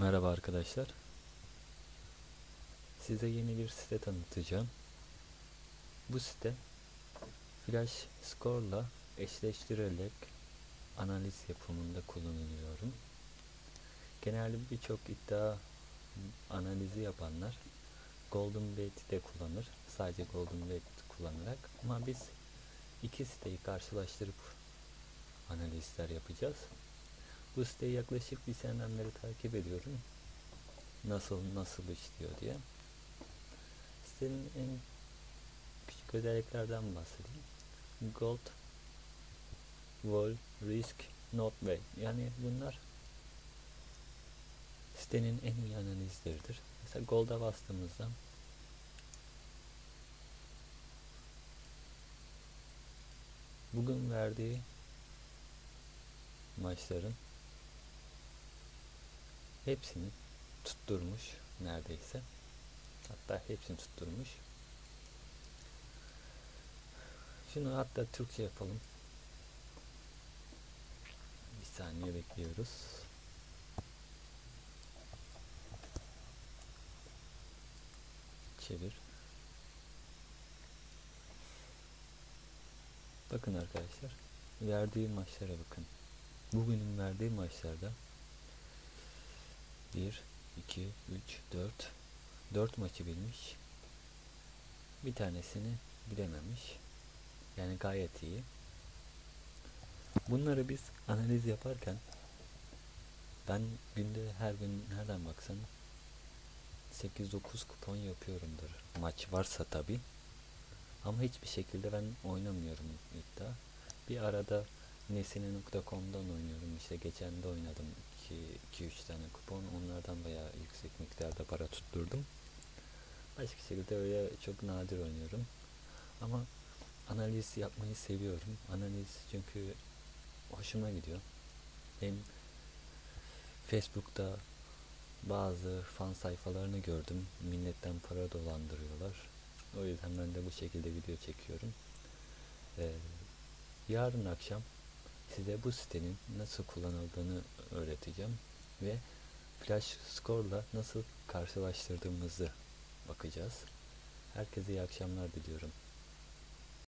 Merhaba arkadaşlar. Size yeni bir site tanıtacağım. Bu site Flash Score'la eşleştirilerek analiz yapımında kullanılıyorum. Genelde birçok iddia analizi yapanlar Golden Bait'i de kullanır. Sadece Golden Bait kullanarak ama biz iki siteyi karşılaştırıp analizler yapacağız. Bu siteyi yaklaşık bir seneden beri takip ediyorum. Nasıl nasıl işliyor diye. Sitenin en küçük özelliklerden bahsedeyim. Gold, Vol, Risk, Not Way. Yani bunlar sitenin en iyi analizleridir. Mesela Gold'a bastığımızda bugün verdiği maçların hepsini tutturmuş neredeyse. Hatta hepsini tutturmuş. Şunu hatta Türkçe yapalım. Bir saniye bekliyoruz. Çevir. Bakın arkadaşlar. Verdiği maçlara bakın. Bugünün verdiği maçlarda 1, 2, 3, 4 4 maçı bilmiş. Bir tanesini bilememiş. Yani gayet iyi. Bunları biz analiz yaparken ben günde her gün nereden baksan 8-9 kupon yapıyorumdur. Maç varsa tabi. Ama hiçbir şekilde ben oynamıyorum iddia. Bir arada nesine.com'dan oynuyorum. İşte geçen de oynadım 2-3 tane kupon. Onlardan bayağı yüksek miktarda para tutturdum. Başka şekilde öyle çok nadir oynuyorum. Ama analiz yapmayı seviyorum. Analiz çünkü hoşuma gidiyor. Hem Facebook'ta bazı fan sayfalarını gördüm. Milletten para dolandırıyorlar. O yüzden ben de bu şekilde video çekiyorum. Ee, yarın akşam size bu sitenin nasıl kullanıldığını öğreteceğim ve Flash Score'la nasıl karşılaştırdığımızı bakacağız. Herkese iyi akşamlar diliyorum.